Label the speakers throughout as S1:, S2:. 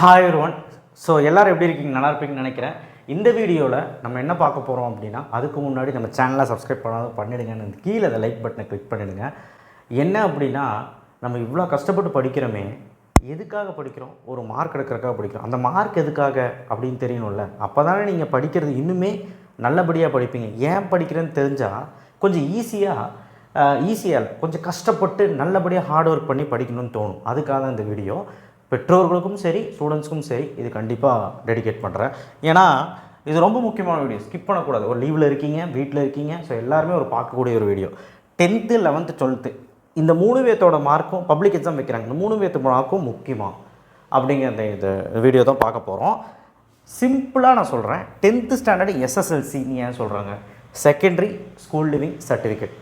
S1: Hi one so எல்லோரும் எப்படி இருக்கீங்க? நல்லா இருப்பீங்கன்னு நினைக்கிறேன். இந்த வீடியோவில் நம்ம என்ன பார்க்க போகிறோம் அப்படின்னா அதுக்கு முன்னாடி நம்ம சேனலை சப்ஸ்கிரைப் பண்ணாத பண்ணிடுங்கன்னு கீழே அந்த லைக் பட்டனை கிளிக் பண்ணிடுங்க. என்ன அப்படின்னா நம்ம இவ்வளோ கஷ்டப்பட்டு படிக்கிறோமே எதுக்காக படிக்கிறோம்? ஒரு மார்க் எடுக்கிறக்காக படிக்கிறோம். அந்த மார்க் எதுக்காக அப்படின்னு தெரியணும்ல. அப்போ தானே நீங்கள் படிக்கிறது இன்னுமே நல்லபடியாக படிப்பீங்க. ஏன் படிக்கிறேன்னு தெரிஞ்சால் கொஞ்சம் ஈஸியாக ஈஸியாக கொஞ்சம் கஷ்டப்பட்டு நல்லபடியாக ஹார்ட் ஒர்க் பண்ணி படிக்கணும்னு தோணும். அதுக்காக தான் இந்த வீடியோ. பெற்றோர்களுக்கும் சரி ஸ்டூடெண்ட்ஸ்க்கும் சரி இது கண்டிப்பாக டெடிகேட் பண்ணுறேன் ஏன்னா இது ரொம்ப முக்கியமான வீடியோ ஸ்கிப் பண்ணக்கூடாது. ஒரு லீவில் இருக்கீங்க வீட்டில் இருக்கீங்க ஸோ எல்லாருமே ஒரு பார்க்கக்கூடிய ஒரு வீடியோ டென்த்து லெவன்த்து டுவெல்த்து இந்த மூணு பேர்த்தோட மார்க்கும் பப்ளிக் எக்ஸாம் வைக்கிறாங்க. இந்த மூணு பேர்த்து மார்க்கும் முக்கியமாக அப்படிங்கிற அந்த இது வீடியோ தான் பார்க்க போகிறோம் சிம்பிளாக நான் சொல்கிறேன் டென்த்து ஸ்டாண்டர்டு எஸ்எஸ்எல்சின்னு ஏன் சொல்கிறாங்க செகண்டரி ஸ்கூல் லிவிங் சர்டிஃபிகேட்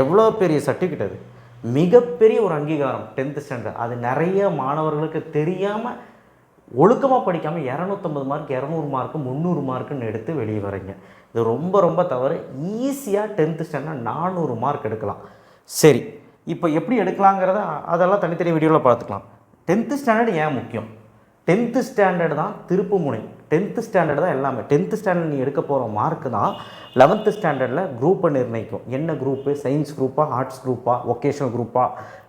S1: எவ்வளோ பெரிய சர்டிஃபிகேட் அது? மிகப்பெரிய ஒரு அங்கீகாரம் டென்த்து ஸ்டாண்டர்ட் அது நிறைய மாணவர்களுக்கு தெரியாமல் ஒழுக்கமாக படிக்காமல் இரநூத்தம்பது மார்க் இரநூறு மார்க்கு முந்நூறு மார்க்குன்னு எடுத்து வெளியே வரீங்க இது ரொம்ப ரொம்ப தவறு. ஈஸியாக டென்த்து ஸ்டாண்டர்ட் நானூறு மார்க் எடுக்கலாம். சரி. இப்போ எப்படி எடுக்கலாங்கிறத அதெல்லாம் தனித்தனி வீடியோவில் பார்த்துக்கலாம். டென்த்து ஸ்டாண்டர்ட் ஏன் முக்கியம்? டென்த்து ஸ்டாண்டர்டு தான் திருப்பு முனை. டென்த்து ஸ்டாண்டர்டு தான் எல்லாமே. டென்த்து ஸ்டாண்டர்ட் நீ எடுக்க போகிற மார்க்கு தான் லெவன்த்து ஸ்டாண்டர்டில் குரூப்பை நிர்ணயிக்கும். என்ன குரூப்பு? சயின்ஸ் குரூப்பாக ஆர்ட்ஸ் குரூப்பாக ஒகேஷனல் குரூப்பாக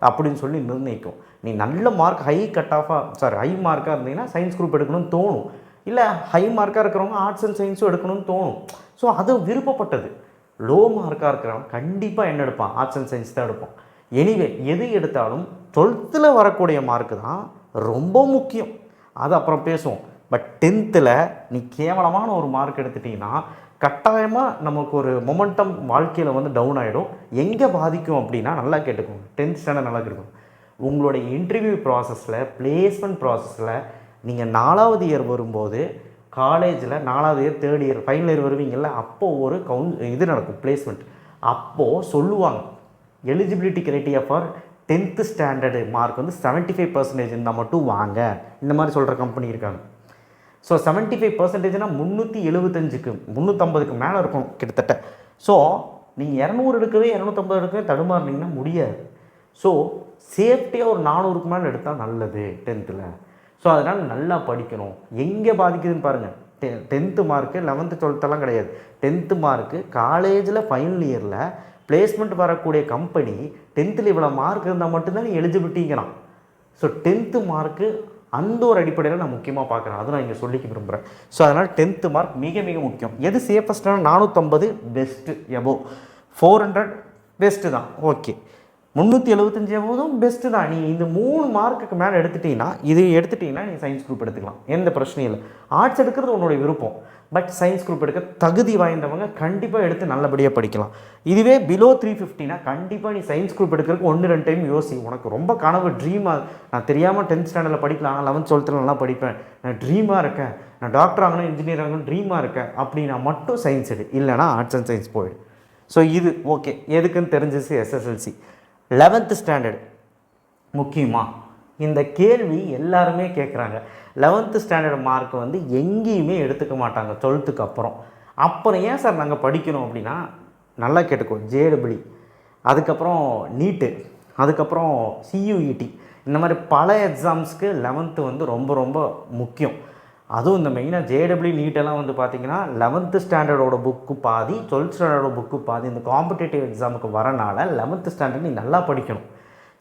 S1: அப்படின்னு சொல்லி நிர்ணயிக்கும். நீ நல்ல மார்க் ஹை கட் ஆஃபாக சாரி ஹை மார்க்காக இருந்தீங்கன்னா சயின்ஸ் குரூப் எடுக்கணும்னு தோணும். இல்லை ஹை மார்க்காக இருக்கிறவங்க ஆர்ட்ஸ் அண்ட் சயின்ஸும் எடுக்கணும்னு தோணும். ஸோ அது விருப்பப்பட்டது. லோ மார்க்காக இருக்கிறவன் கண்டிப்பாக என்ன எடுப்பான்? ஆர்ட்ஸ் அண்ட் சயின்ஸ் தான் எடுப்பான். எனிவே எது எடுத்தாலும் டுவெல்த்தில் வரக்கூடிய மார்க்கு தான் ரொம்ப முக்கியம். அது அப்புறம் பேசுவோம். பட் டென்த்தில் நீ கேவலமான ஒரு மார்க் எடுத்துட்டிங்கன்னா கட்டாயமாக நமக்கு ஒரு மொமெண்டம் வாழ்க்கையில் வந்து டவுன் ஆகிடும் எங்கே பாதிக்கும் அப்படின்னா நல்லா கேட்டுக்கோங்க. டென்த் ஸ்டாண்டர்ட் நல்லா கேட்டுக்கோங்க. உங்களுடைய இன்டர்வியூ ப்ராசஸில் பிளேஸ்மெண்ட் ப்ராசஸில் நீங்கள் நாலாவது இயர் வரும்போது காலேஜில் நாலாவது year third year final year வருவீங்கள்ல அப்போது ஒரு கவுன் இது நடக்கும் பிளேஸ்மெண்ட் அப்போது சொல்லுவாங்க eligibility criteria for tenth standard mark வந்து செவன்ட்டி ஃபைவ் பர்சன்டேஜ் இருந்தால் மட்டும் வாங்க. இந்த மாதிரி சொல்கிற கம்பெனி இருக்காங்க. ஸோ செவன்ட்டி ஃபைவ் பர்சன்டேஜ்னால் முந்நூற்றி எழுபத்தஞ்சுக்கு முந்நூற்றம்பதுக்கு மேலே இருக்கும் கிட்டத்தட்ட. ஸோ நீங்கள் இரநூறு எடுக்கவே இரநூத்தம்பது எடுக்கவே தடுமாறுனீங்கன்னா முடியாது. ஸோ சேஃப்டியாக ஒரு நானூறுக்கு மேலே எடுத்தால் நல்லது டென்த்தில் ஸோ அதனால் நல்லா படிக்கணும். எங்கே பாதிக்குதுன்னு பாருங்கள் டெ டென்த்து மார்க்கு லெவன்த்து டுவெல்த்தெல்லாம் கிடையாது. டென்த்து மார்க்கு காலேஜில் ஃபைனல் இயரில் பிளேஸ்மெண்ட் வரக்கூடிய கம்பெனி டென்த்தில் இவ்வளோ மார்க் இருந்தால் மட்டும்தான் நீ எலிஜிபிலிட்டிங்கிறான் ஸோ டென்த்து மார்க்கு அந்த ஒரு அடிப்படையில் நான் முக்கியமாக பார்க்குறேன். அதை நான் இங்கே சொல்லிக்க விரும்புகிறேன் ஸோ அதனால் டென்த்து மார்க் மிக மிக முக்கியம். எது சேஃபஸ்ட்னா நானூற்றம்பது best above four hundred best தான். ஓகே முந்நூற்றி எழுபத்தஞ்சு போதும் பெஸ்ட்டு தான். நீ இந்த மூணு மார்க்குக்கு மேலே எடுத்துட்டீங்கன்னா இது எடுத்துட்டீங்கன்னா நீ சயின்ஸ் குரூப் எடுத்துக்கலாம். எந்த பிரச்சனையும் இல்லை. ஆர்ட்ஸ் எடுக்கிறது உன்னோட விருப்பம். பட் சயின்ஸ் குரூப் எடுக்க தகுதி வாய்ந்தவங்க கண்டிப்பாக எடுத்து நல்லபடியாக படிக்கலாம். இதுவே பிலோ த்ரீ ஃபிஃப்டினா கண்டிப்பாக நீ சயின்ஸ் குரூப் எடுக்கிறதுக்கு ஒன்று ரெண்டு டைம் யோசி. உனக்கு ரொம்ப கனவு ட்ரீமாக நான் தெரியாமல் டென்த் ஸ்டாண்டர்டில் படிக்கலாம். லெவன்த் டுவெல்த்தில் நல்லா படிப்பேன். நான் ட்ரீமாக இருக்கேன். நான் டாக்டர் ஆகணும் இன்ஜினியர் ஆகணும் ட்ரீமாக இருக்கேன். அப்படின்னா மட்டும் சயின்ஸ் எடு. இல்லைனா ஆர்ட்ஸ் அண்ட் சயின்ஸ் போயிடு. ஸோ இது ஓகே எதுக்குன்னு தெரிஞ்சிச்சு? எஸ்எஸ்எல்சி லெவன்த்து ஸ்டாண்டர்டு முக்கியமாக இந்த கேள்வி எல்லாருமே கேட்குறாங்க லெவன்த்து ஸ்டாண்டர்ட் மார்க் வந்து எங்கேயுமே எடுத்துக்க மாட்டாங்க டுவெல்த்துக்கு அப்புறம். அப்புறம் ஏன் சார் நாங்கள் படிக்கணும் அப்படின்னா நல்லா கேட்டுக்கோ ஜேடபிள்இ அதுக்கப்புறம் நீட்டு அதுக்கப்புறம் சியூஇடி இந்த மாதிரி பல எக்ஸாம்ஸ்க்கு லெவன்த்து வந்து ரொம்ப ரொம்ப முக்கியம். அதுவும் இந்த மெயினாக ஜேடபிள்யூ நீட்டெல்லாம் வந்து பார்த்தீங்கன்னா லெவன்த்து ஸ்டாண்டர்டோட புக்கு பாதி டுவெல்த் ஸ்டாண்டர்டோட புக்கு பாதி இந்த காம்படேட்டிவ் எக்ஸாமுக்கு வரனால லெவன்த்து ஸ்டாண்டர்ட் நீ நல்லா படிக்கணும்.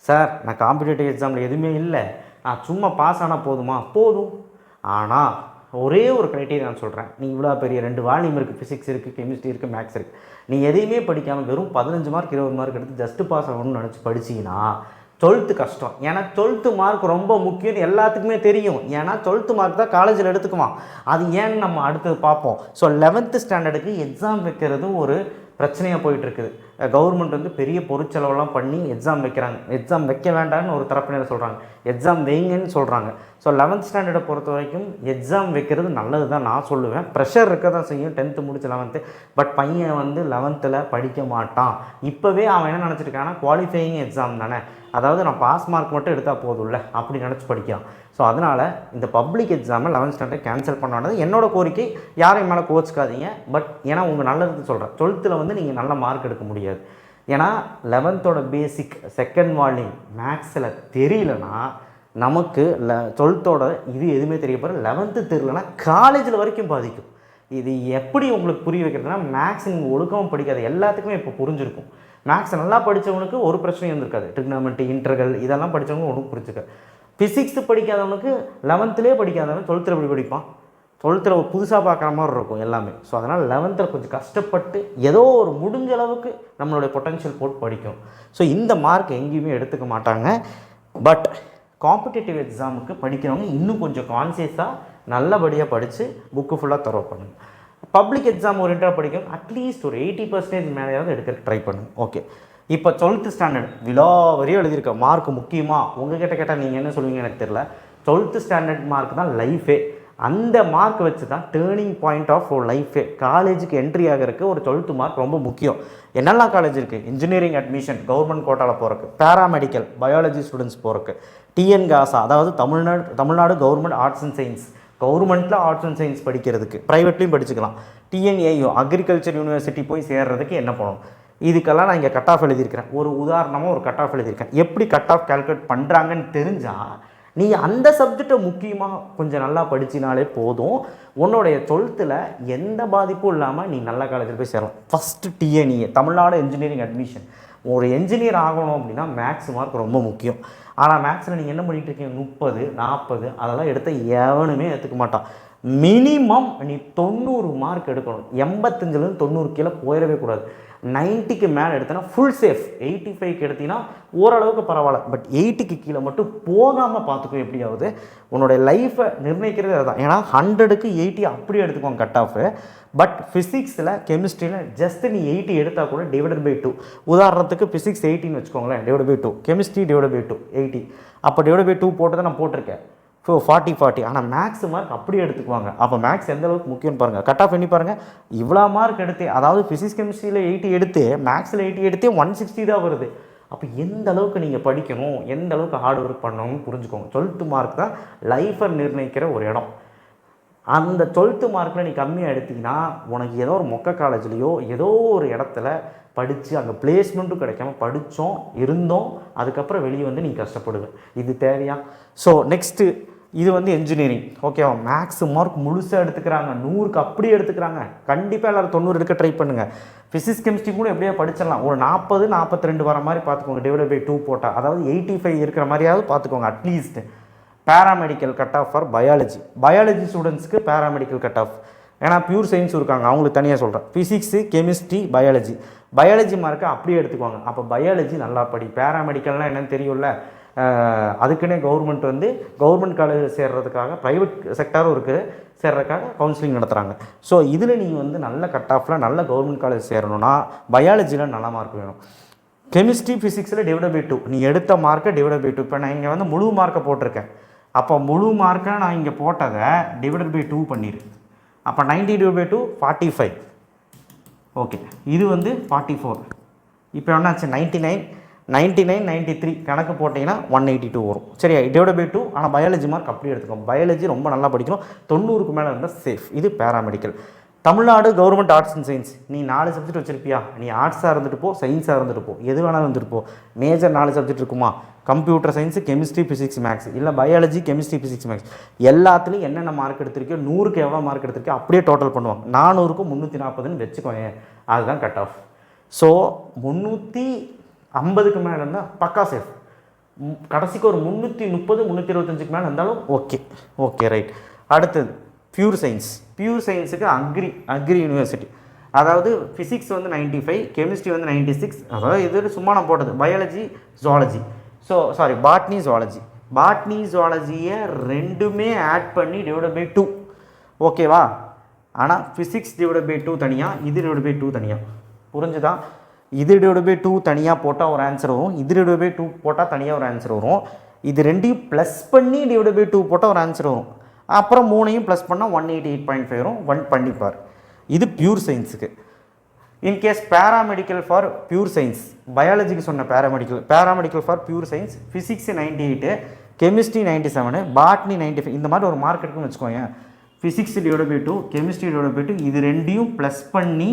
S1: சார் நான் காம்படேட்டிவ் எக்ஸாமில் எதுவுமே இல்லை. நான் சும்மா பாஸ் ஆனால் போதுமா? போதும். ஆனால் ஒரே ஒரு க்ரைட்டீரியா நான் சொல்கிறேன் நீ இவ்வளோ பெரிய ரெண்டு வால்யூம் இருக்குது ஃபிசிக்ஸ் இருக்குது கெமிஸ்ட்ரி இருக்குது மேக்ஸ் இருக்குது நீ எதையுமே படிக்காமல் வெறும் பதினஞ்சு மார்க் இருபது மார்க் எடுத்து ஜஸ்ட்டு பாஸ் ஆகணும்னு நினச்சி படிச்சிங்கன்னா டுவெல்த்து கஷ்டம். ஏன்னா டுவெல்த்து மார்க் ரொம்ப முக்கியம்னு எல்லாத்துக்குமே தெரியும். ஏன்னா டுவெல்த்து மார்க் தான் காலேஜில் எடுத்துக்குவான். அது ஏன்னு நம்ம அடுத்தது பார்ப்போம். ஸோ லெவன்த்து ஸ்டாண்டர்டுக்கு எக்ஸாம் வைக்கிறது ஒரு பிரச்சனையாக போயிட்டுருக்குது. கவர்மெண்ட் வந்து பெரிய பொருட்செலவெல்லாம் பண்ணி எக்ஸாம் வைக்கிறாங்க. எக்ஸாம் வைக்க வேண்டாம்னு ஒரு தரப்பினர் சொல்கிறாங்க எக்ஸாம் வைங்கன்னு சொல்கிறாங்க ஸோ லெவன்த் ஸ்டாண்டர்டை பொறுத்த வரைக்கும் எக்ஸாம் வைக்கிறது நல்லது தான் நான் சொல்லுவேன். ப்ரெஷர் இருக்க தான் செய்யும். டென்த்து முடிச்சு லெவன்த்து பட் பையன் வந்து லெவன்த்தில் படிக்க மாட்டான். இப்போவே அவன் என்ன நினச்சிருக்கான்னா குவாலிஃபையிங் எக்ஸாம் தானே. அதாவது நான் பாஸ் மார்க் மட்டும் எடுத்தால் போதும்ல. அப்படி நினச்சி படிக்கிறான். ஸோ அதனால் இந்த பப்ளிக் எக்ஸாமை லெவன்த் ஸ்டாண்டர்ட் கேன்சல் பண்ணானது என்னோட கோரிக்கை. யாரையும் மேலே கோச்சிக்காதீங்க. பட் ஏன்னா உங்கள் நல்லதுக்கு சொல்கிறேன் டுவெல்த்தில் வந்து நீங்கள் நல்ல மார்க் எடுக்க முடியாது. ஏன்னா லெவன்த்தோட பேசிக் செகண்ட் வால்யூம் மேக்ஸில் தெரியலனா நமக்கு ல டுவெல்த்தோட இது எதுவுமே தெரிய போகிற லெவன்த்து தெரியலனா காலேஜில் வரைக்கும் பாதிக்கும். இது எப்படி உங்களுக்கு புரிய வைக்கிறதுனா மேக்ஸ் நீங்கள் ஒழுக்கமாக படிக்காத எல்லாத்துக்குமே இப்போ புரிஞ்சிருக்கும். மேக்ஸ் நல்லா படித்தவனுக்கு ஒரு பிரச்சனையும் இருந்திருக்காது. ட்ரிக்னாமெண்ட்ரி இன்டர்கள் இதெல்லாம் படித்தவங்க ஒன்றும் புரிஞ்சுக்க. ஃபிசிக்ஸ் படிக்காதவனுக்கு லெவன்த்துலேயே படிக்காதவன் டுவெல்த்தில் எப்படி படிப்பான்? டுவெல்த்தில் புதுசாக பார்க்குற மாதிரி இருக்கும் எல்லாமே. ஸோ அதனால் லெவன்த்தில் கொஞ்சம் கஷ்டப்பட்டு ஏதோ ஒரு முடிஞ்ச அளவுக்கு நம்மளுடைய பொட்டன்ஷியல் போட்டு படிக்கும் ஸோ இந்த மார்க் எங்கேயுமே எடுத்துக்க மாட்டாங்க. பட் காம்படிட்டிவ் எக்ஸாமுக்கு படிக்கிறவங்க இன்னும் கொஞ்சம் கான்சியஸாக நல்லபடியாக படித்து புக்கு ஃபுல்லாக தரவு பண்ணுங்க. பப்ளிக் எக்ஸாம் ஓரியன்டாக படிக்கணும். அட்லீஸ்ட் ஒரு எயிட்டி பர்சன்டேஜ் மேலேயாவது எடுக்கிறதுக்கு ட்ரை பண்ணுங்க. ஓகே இப்போ டுவெல்த்து ஸ்டாண்டர்ட் விழா வரையும் எழுதியிருக்க. மார்க் முக்கியமாக உங்ககிட்ட கேட்டால் நீங்கள் என்ன சொல்லுவீங்க எனக்கு தெரியல. டுவெல்த்து ஸ்டாண்டர்ட் மார்க் தான் லைஃபே அந்த மார்க் வச்சு தான் டேர்னிங் பாயிண்ட் ஆஃப் லைஃபே காலேஜுக்கு என்ட்ரி ஆகிறதுக்கு ஒரு டுவெல்த்து மார்க் ரொம்ப முக்கியம். என்னெல்லாம் காலேஜ் இருக்குது இன்ஜினியரிங் அட்மிஷன் கவர்மெண்ட் கோட்டாவில் போகிறக்கு பேராமெடிக்கல் பயாலஜி ஸ்டூடெண்ட்ஸ் போகிறக்கு டிஎன் காசா அதாவது Tamil Nadu Tamil Nadu government arts and science கவர்மெண்ட்டில் ஆர்ட்ஸ் அண்ட் சயின்ஸ் படிக்கிறதுக்கு ப்ரைவேட்லேயும் படிச்சுக்கலாம். டிஎன்ஏயு அக்ரிகல்ச்சர் யூனிவர்சிட்டி போய் சேர்றதுக்கு என்ன பண்ணணும்? இதுக்கெல்லாம் நான் இங்கே கட் ஆஃப் எழுதியிருக்கிறேன். ஒரு உதாரணமாக ஒரு கட் ஆஃப் எழுதியிருக்கேன். எப்படி கட் ஆஃப் கால்குலேட் பண்ணுறாங்கன்னு தெரிஞ்சால் நீ அந்த சப்ஜெக்டை முக்கியமாக கொஞ்சம் நல்லா படிச்சினாலே போதும். உன்னுடைய டுவெல்த்தில் எந்த பாதிப்பும் இல்லாமல் நீ நல்ல காலேஜில் போய் சேரலாம். First TNEA Tamil Nadu engineering admission ஒரு என்ஜினியர் ஆகணும் அப்படின்னா மேக்ஸ் மார்க் ரொம்ப முக்கியம். ஆனால் மேக்ஸில் நீங்கள் என்ன பண்ணிகிட்டு இருக்கீங்க? முப்பது நாற்பது அதெல்லாம் எடுத்த எவனுமே எடுத்துக்க மாட்டான். மினிமம் நீ தொண்ணூறு மார்க் எடுக்கணும். எண்பத்தஞ்சிலேருந்து தொண்ணூறு கீழே போயிடவே கூடாது. நைன்ட்டிக்கு மேலே எடுத்தனா ஃபுல் சேஃப் எயிட்டி ஃபைவ்க்கு எடுத்தீங்கன்னா ஓரளவுக்கு பரவாயில்ல. பட் எயிட்டிக்கு கீழே மட்டும் போகாமல் பார்த்துக்கும் எப்படியாவது. உன்னோடைய லைஃப்பை நிர்ணயிக்கிறது அதுதான். ஏன்னா ஹண்ட்ரடுக்கு எயிட்டி அப்படியே எடுத்துக்கோங்க கட் ஆஃபு பட் ஃபிசிக்ஸில் கெமிஸ்ட்ரியில் ஜஸ்ட் நீ எயிட்டி எடுத்தால் கூட டிவைடட் பை டூ உதாரணத்துக்கு ஃபிசிக்ஸ் எயிட்டின்னு வச்சுக்கோங்களேன். Divide by two chemistry divide by two eighty அப்போ டிவைட் பை டூ போட்டு தான் நான் போட்டிருக்கேன். ஸோ ஃபார்ட்டி ஃபார்ட்டி ஆனால் மேக்ஸ் மார்க் அப்படியே எடுத்துக்குவாங்க. அப்போ மேக்ஸ் எந்த அளவுக்கு முக்கியம் பாருங்கள் கட் ஆஃப் பண்ணி பாருங்கள் இவ்வளோ மார்க் எடுத்து அதாவது ஃபிசிக்ஸ் கெமிஸ்ட்ரியில் எயிட்டி எடுத்து மேக்ஸில் எயிட்டி எடுத்து ஒன் சிக்ஸ்டி தான் வருது. அப்போ எந்த அளவுக்கு நீங்கள் படிக்கணும் எந்த அளவுக்கு ஹார்ட் ஒர்க் பண்ணணும்னு புரிஞ்சுக்கோங்க. டுவெல்த்து மார்க் தான் லைஃப்பை நிர்ணயிக்கிற ஒரு இடம். அந்த டுவெல்த்து மார்க்கில் நீ கம்மியாக எடுத்தீங்கன்னா உனக்கு ஏதோ ஒரு மொக்க காலேஜ்லேயோ ஏதோ ஒரு இடத்துல படித்து அங்கே பிளேஸ்மெண்ட்டும் கிடைக்காம படித்தோம் இருந்தோம் அதுக்கப்புறம் வெளியே வந்து நீ கஷ்டப்படுவேன் இது தேவையா? ஸோ நெக்ஸ்ட்டு இது வந்து என்ஜினியரிங் ஓகேவா மேக்ஸ் மார்க் முழுசாக எடுத்துக்கிறாங்க. நூறுக்கு அப்படியே எடுத்துக்கிறாங்க. கண்டிப்பாக எல்லோரும் தொண்ணூறு எடுக்க ட்ரை பண்ணுங்கள் ஃபிசிக்ஸ் கெமிஸ்ட்ரி கூட எப்படியோ படிச்சிடலாம். ஒரு நாற்பது நாற்பத்தி ரெண்டு வர மாதிரி பார்த்துக்கோங்க. டிவைட் பை டூ போட்டால் அதாவது எயிட்டி ஃபைவ் இருக்கிற மாதிரியாவது பார்த்துக்கோங்க at least paramedical cut off for biology biology ஸ்டூடெண்ட்ஸ்க்கு பேராமெடிக்கல் கட் ஆஃப் ஏன்னா பியூர் சயின்ஸ் இருக்காங்க. அவங்களுக்கு தனியாக சொல்கிறேன் ஃபிசிக்ஸு கெமிஸ்ட்ரி பயாலஜி பயாலஜி மார்க்கை அப்படியே எடுத்துக்குவாங்க. அப்போ பயாலஜி நல்லா படி. பேராமெடிக்கல்னால் என்னென்னு தெரியும்ல? அதுக்குன்னே கவர்மெண்ட் வந்து கவர்மெண்ட் காலேஜ் சேர்றதுக்காக ப்ரைவேட் செக்டாரும் இருக்குது. சேர்றதுக்காக கவுன்சிலிங் நடத்துகிறாங்க ஸோ இதில் நீங்கள் வந்து நல்ல கட் ஆஃபில் நல்ல கவர்மெண்ட் காலேஜ் சேரணும்னா பயாலஜியில் நல்ல மார்க் வேணும். கெமிஸ்ட்ரி ஃபிசிக்ஸில் டிவைட் பை டூ நீ எடுத்த மார்க்கை டிவைட் பை டூ இப்போ நான் இங்கே வந்து முழு மார்க்கை போட்டிருக்கேன். அப்போ முழு மார்க்கை நான் இங்கே போட்டதை டிவைட் பை டூ பண்ணிடு அப்போ ninety divide by two forty five okay இது வந்து ஃபார்ட்டி ஃபோர் இப்போ என்னாச்சு? Ninety nine ninety nine ninety three கணக்கு போட்டிங்கன்னா ஒன் எயிட்டி டூ வரும். சரியா? டிவைட் பை டூ ஆனால் பயாலஜி மார்க் அப்படி எடுத்துக்கோங்க. பயாலஜி ரொம்ப நல்லா படிக்கணும். தொண்ணூறுக்கு மேலே இருந்தால் சேஃப் இது paramedical Tamil Nadu government arts and science நீ நாலு சப்ஜெக்ட் வச்சிருப்பியா? நீ ஆர்ட்ஸாக இருந்துட்டு போ சயின்ஸாக இருந்துட்டு போ. எது வேணாலும் இருந்துட்டு போ. மேஜர் நாலு சப்ஜெக்ட் இருக்குமா? Computer science chemistry physics maths இல்லை பயாலஜி கெமிஸ்ட்ரி ஃபிசிக்ஸ் மேக்ஸ் எல்லாத்துலேயும் என்னென்ன மார்க் எடுத்திருக்கோ நூறுக்கு எவ்வளோ மார்க் எடுத்திருக்கோ அப்படியே டோட்டல் பண்ணுவாங்க. நானூறுக்கும் முந்நூற்றி நாற்பதுன்னு வச்சுக்கோங்க அதுதான் கட் ஆஃப் ஸோ முந்நூற்றி ஐம்பதுக்கு மேலே இருந்தால் பக்கா சேஃப் கடைசிக்கு ஒரு முந்நூற்றி முப்பது முந்நூற்றி இருபத்தஞ்சுக்கு மேலே இருந்தாலும் ஓகே ஓகே ரைட் அடுத்தது பியூர் சயின்ஸ் பியூர் சயின்ஸுக்கு அக்ரி அக்ரி யூனிவர்சிட்டி அதாவது ஃபிசிக்ஸ் வந்து 95 ஃபைவ் கெமிஸ்ட்ரி வந்து 96 சிக்ஸ் அதாவது இது சும்மா நான் போட்டது. Biology zoology so sorry botany zoology botany ஜுவாலஜியை ரெண்டுமே ஆட் பண்ணி டிவைட் பை டூ ஓகேவா ஆனால் ஃபிசிக்ஸ் டிவைட் பை டூ தனியாக இது டிவைட் பை டூ தனியாக புரிஞ்சுதான் இது டிவைட் பை டூ தனியாக போட்டால் ஒரு ஆன்சர் வரும். இது டிவைட் பை டூ போட்டால் தனியாக ஒரு ஆன்சர் வரும். இது ரெண்டையும் ப்ளஸ் பண்ணி டிவைட் பை டூ போட்டால் ஒரு ஆன்சர் வரும். அப்புறம் மூணையும் ப்ளஸ் பண்ணால் one eighty eight point five வரும். ஒன் பண்ணிப்பார். இது pure சயின்ஸுக்கு in case paramedical for pure science பயாலஜிக்கு சொன்ன paramedical paramedical for pure science physics ninety eight chemistry ninety seven botany ninety five இந்த மாதிரி ஒரு மார்க் இருக்குன்னு வச்சுக்கோங்க physics divide by two chemistry divide by two இது ரெண்டையும் ப்ளஸ் பண்ணி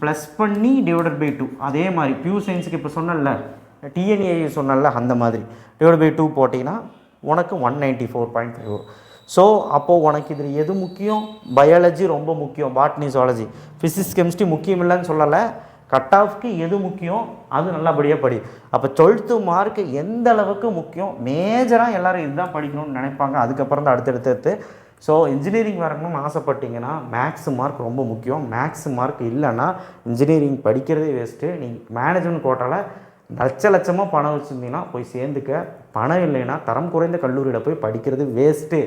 S1: plus பண்ணி டிவைடட் பை டூ அதே மாதிரி பியூர் சயின்ஸுக்கு இப்போ சொன்னல டிஎன்ஏ சொன்னல அந்த மாதிரி. டிவைட் பை டூ போட்டிங்கன்னா உனக்கு one ninety four point five so அப்போது உனக்கு இதில் எது முக்கியம்? பயாலஜி ரொம்ப முக்கியம். பாட்னி ஜுவாலஜி ஃபிசிக்ஸ் கெமிஸ்ட்ரி முக்கியம் இல்லைன்னு சொல்லலை. கட் ஆஃப்க்கு எது முக்கியம்? அது நல்லபடியாக படி. அப்போ டுவெல்த்து மார்க்கு எந்த அளவுக்கு முக்கியம்? மேஜராக எல்லாரும் இதுதான் படிக்கணும்னு நினைப்பாங்க. அதுக்கப்புறம் தான் அடுத்தடுத்து ஸோ இன்ஜினியரிங் வரணும்னு ஆசைப்பட்டீங்கன்னா மேக்ஸ் மார்க் ரொம்ப முக்கியம். மேக்ஸ் மார்க் இல்லைன்னா இன்ஜினியரிங் படிக்கிறதே வேஸ்ட்டு நீ மேனேஜ்மெண்ட் கோட்டாவில் லட்ச லட்சமாக பணம் வச்சுருந்தீங்கன்னா போய் சேர்ந்துக்க. பணம் இல்லைன்னா தரம் குறைந்த கல்லூரியில் போய் படிக்கிறது வேஸ்ட்டு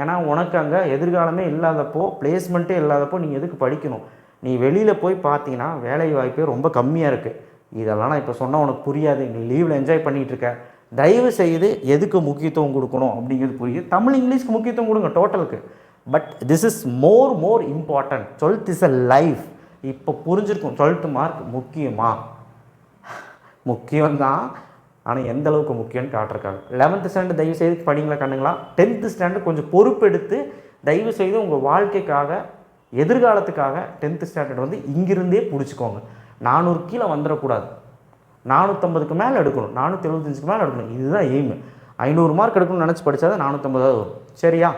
S1: ஏன்னா உனக்கு அங்கே எதிர்காலமே இல்லாதப்போ பிளேஸ்மெண்ட்டே இல்லாதப்போ நீ எதுக்கு படிக்கணும்? நீ வெளியில் போய் பார்த்தீங்கன்னா வேலை வாய்ப்பே ரொம்ப கம்மியாக இருக்குது இதெல்லாம் நான் இப்போ சொன்னால் உனக்கு புரியாது. நீ லீவில் என்ஜாய் பண்ணிகிட்டு இருக்க. தயவு செய்து எதுக்கு முக்கியத்துவம் கொடுக்கணும் அப்படிங்கிறது புரியுது. தமிழ் இங்கிலீஷ்க்கு முக்கியத்துவம் கொடுங்க டோட்டலுக்கு but this is more more important twelfth is a life இப்போ புரிஞ்சிருக்கும். டுவெல்த்து மார்க் முக்கியமா? முக்கியம்தான். ஆனால் எந்த அளவுக்கு முக்கியம்னு காட்டிருக்காங்க. லெவன்த்து ஸ்டாண்டர்ட் தயவு செய்து படிங்களா கண்ணுங்களா? டென்த்து ஸ்டாண்டர்ட் கொஞ்சம் பொறுப்பெடுத்து தயவு செய்து உங்கள் வாழ்க்கைக்காக எதிர்காலத்துக்காக டென்த்து ஸ்டாண்டர்ட் வந்து இங்கிருந்தே பிடிச்சிக்கோங்க. நானூறு கீழே வந்துடக்கூடாது. நானூற்றம்பதுக்கு மேலே எடுக்கணும். நானூற்றி எழுபத்தஞ்சுக்கு மேலே எடுக்கணும். இதுதான் எய்மு ஐநூறு மார்க் எடுக்கணும்னு நினச்சி படித்தா தான் நானூற்றம்பதாவது வரும். சரியா?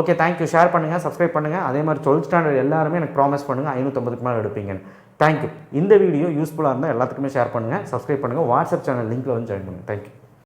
S1: ஓகே தேங்க்யூ ஷேர் பண்ணுங்கள் சப்ஸ்கிரைப் பண்ணுங்கள் அதே மாதிரி டுவெல்த் ஸ்டாண்டர்ட் எல்லாருமே எனக்கு ப்ராமிஸ் பண்ணுங்கள் ஐநூற்றம்பதுக்கு மேலே எடுப்பீங்கன்னு. தேங்க்யூ இந்த வீடியோ யூஸ்ஃபுல்லாக இருந்தால் எல்லாத்துக்குமே ஷேர் பண்ணுங்கள் சப்ஸ்கிரைப் பண்ணுங்கள் வாட்ஸ்அப் சேனல் லிங்க்கில் வந்து ஜாயின் பண்ணுங்கள் தேங்க்யூ